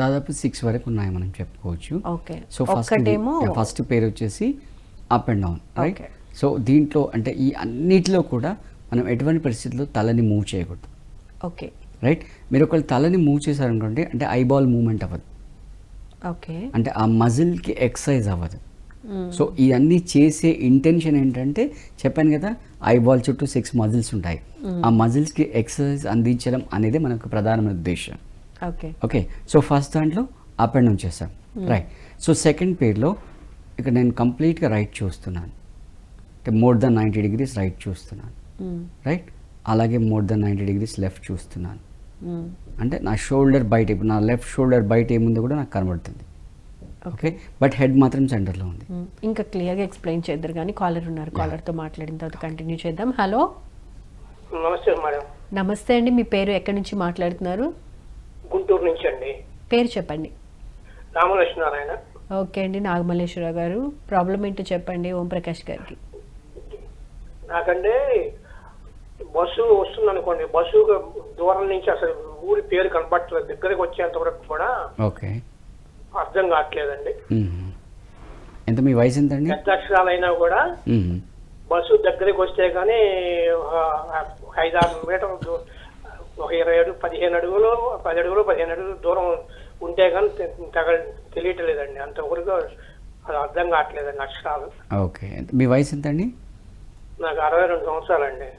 దాదాపు సిక్స్ వరకు ఉన్నాయి మనం చెప్పుకోవచ్చు. ఓకే సో ఫస్ట్ ఫస్ట్ పేరు వచ్చేసి up and down right. So దీంట్లో అంటే ఈ అన్నిటిలో కూడా మనం ఎటువంటి పరిస్థితుల్లో తలని మూవ్ చేయకూడదు. ఓకే రైట్ మీరు ఒకవేళ తలని మూవ్ చేశారనుకోండి అంటే ఐబాల్ మూవ్మెంట్ అవ్వదు. ఓకే అంటే ఆ మజిల్కి ఎక్సర్సైజ్ అవ్వదు. సో ఇవన్నీ చేసే ఇంటెన్షన్ ఏంటంటే చెప్పాను కదా ఐబాల్ చుట్టూ సిక్స్ మజిల్స్ ఉంటాయి. ఆ మజిల్స్కి ఎక్సర్సైజ్ అందించడం అనేది మనకు ప్రధానమైన ఉద్దేశం. ఓకే ఓకే సో ఫస్ట్ దాంట్లో అప్ అండ్ డౌన్ చేస్తాం రైట్ సో సెకండ్ పేర్లో ఇక్కడ నేను కంప్లీట్గా రైట్ చూస్తున్నాను. అంటే more than ninety degrees right చూస్తున్నాను. రైట్ అలాగే more than ninety degrees left చూస్తున్నాను. అంటే నా షోల్డర్ బయట ఇప్పుడు నా లెఫ్ట్ షోల్డర్ బయట ఏముందో కూడా నాకు కనబడుతుంది. ఓకే బట్ హెడ్ మాత్రం సెంటర్లో ఉంది. ఇంకా క్లియర్గా ఎక్స్ప్లెయిన్ చేద్దరు కానీ కాలర్ ఉన్నారు. కాలర్తో మాట్లాడిన తర్వాత కంటిన్యూ చేద్దాం. హలో నమస్తే మేడం. నమస్తే అండి. మీ పేరు ఎక్కడి నుంచి మాట్లాడుతున్నారు? గుంటూరు నుంచి అండి. పేరు చెప్పండి. రామలక్ష్మీనారాయణ. ఓకే అండి నాగమల్లేశ్వర గారు. ప్రాబ్లం ఏంటో చెప్పండి ఓం ప్రకాష్ గారికి. నాకంటే బస్సు వస్తుంది అనుకోండి బస్సు దూరం నుంచి అసలు ఊరి పేరు కనపట్టలేదు దగ్గరికి వచ్చేంత వరకు కూడా ఓకే. అర్థం కావట్లేదండి. ఎంత మీ వయసు ఎంతండి? పెద్ద అక్షరాలైనా కూడా. బస్సు దగ్గరికి వస్తే కానీ ఐదారు మీటర్లు ఒక ఇరవై అడుగు పదిహేను అడుగులు పది అడుగులు పదిహేను అడుగులు దూరం ఉంటే కానీ తగ తెలియట్లేదండి. అంతవరకు అది అర్థం కావట్లేదండి అక్షరాలు. ఓకే. మీ వయసు ఎంతండి? నాకు అరవై రెండు సంవత్సరాలండి.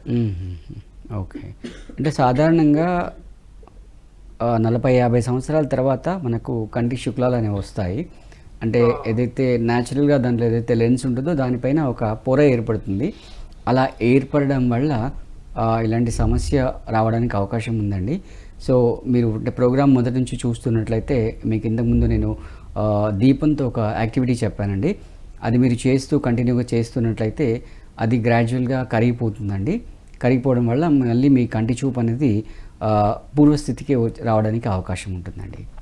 ఓకే. అంటే సాధారణంగా నలభై యాభై సంవత్సరాల తర్వాత మనకు కంటి శుక్లాలు అనేవి వస్తాయి. అంటే ఏదైతే న్యాచురల్గా దాంట్లో ఏదైతే లెన్స్ ఉంటుందో దానిపైన ఒక పొర ఏర్పడుతుంది. అలా ఏర్పడడం వల్ల ఇలాంటి సమస్య రావడానికి అవకాశం ఉందండి. సో మీరు ప్రోగ్రామ్ మొదటి నుంచి చూస్తున్నట్లయితే మీకు ఇంతకుముందు నేను దీపంతో ఒక యాక్టివిటీ చెప్పానండి. అది మీరు చేస్తూ కంటిన్యూగా చేస్తున్నట్లయితే అది గ్రాడ్యువల్గా కరిగిపోతుందండి. కరిగిపోవడం వల్ల మళ్ళీ మీ కంటి చూపు అనేది పూర్వస్థితికి రావడానికి అవకాశం ఉంటుందండి.